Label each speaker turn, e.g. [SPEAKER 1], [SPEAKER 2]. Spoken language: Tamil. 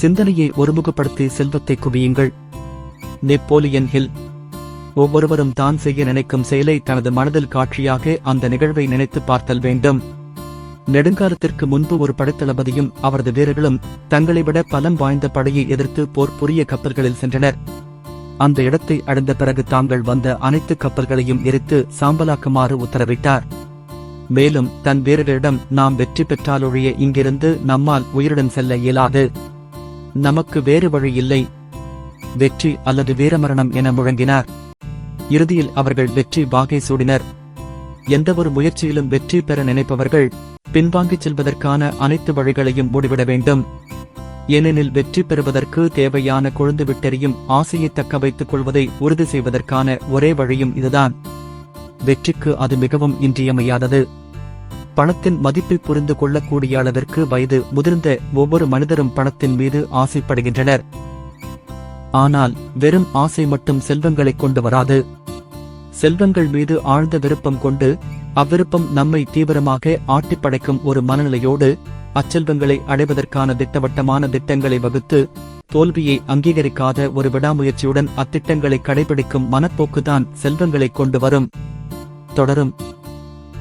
[SPEAKER 1] சிந்தனையை ஒருமுகப்படுத்தி செல்வத்தை குவியுங்கள். Napoleon hill. ஒவ்வொருவரும் தான் செய்ய நினைக்கும் செயலை தனது மனதில் காட்சியாக அந்த நிகழ்வை நினைத்து பார்த்தல் வேண்டும். நெடுங்காலத்திற்கு முன்பு ஒரு படைத்தளபதியும் அவரது வீரர்களும் தங்களை விட பலம் வாய்ந்த படையை எதிர்த்து போர் புரிய கப்பல்களில் சென்றனர். அந்த இடத்தை அடைந்த பிறகு தாங்கள் வந்த அனைத்து கப்பல்களையும் எரித்து சாம்பலாக்குமாறு உத்தரவிட்டார். மேலும் தன் வீரர்களிடம் நாம் வெற்றி பெற்றாலொழிய இங்கிருந்து நம்மால் உயிருடன் செல்ல இயலாது. நமக்கு வேறு வழி இல்லை. வெற்றி அல்லது வீரமரணம் என முழங்கினார். இறுதியில் அவர்கள் வெற்றி வாகை சூடினர். எந்தவொரு முயற்சியிலும் வெற்றி பெற நினைப்பவர்கள் பின்வாங்கிச் செல்வதற்கான அனைத்து வழிகளையும் மூடிவிட வேண்டும். ஏனெனில் வெற்றி பெறுவதற்கு தேவையான கொழுந்து விட்டெறியும் ஆசையை தக்க வைத்துக் கொள்வதை உறுதி செய்வதற்கான ஒரே வழியும் இதுதான். வெற்றிக்கு அது மிகவும் இன்றியமையாதது. பணத்தின் மதிப்பை புரிந்து கொள்ளக்கூடிய அளவிற்கு வயது முதிர்ந்த ஒவ்வொரு மனிதரும் பணத்தின் மீது ஆசைப்படுகின்றனர். ஆனால் வெறும் ஆசை மட்டும் செல்வங்களை கொண்டு வராது. செல்வங்கள் மீது ஆழ்ந்த விருப்பம் கொண்டு அவ்விருப்பம் நம்மை தீவிரமாக ஆட்டிப்படைக்கும் ஒரு மனநிலையோடு அச்செல்வங்களை அடைவதற்கான திட்டவட்டமான திட்டங்களை வகுத்து தோல்வியை அங்கீகரிக்காத ஒரு விடாமுயற்சியுடன் அத்திட்டங்களை கடைபிடிக்கும் மனப்போக்குதான் செல்வங்களை கொண்டு வரும். தொடரும்.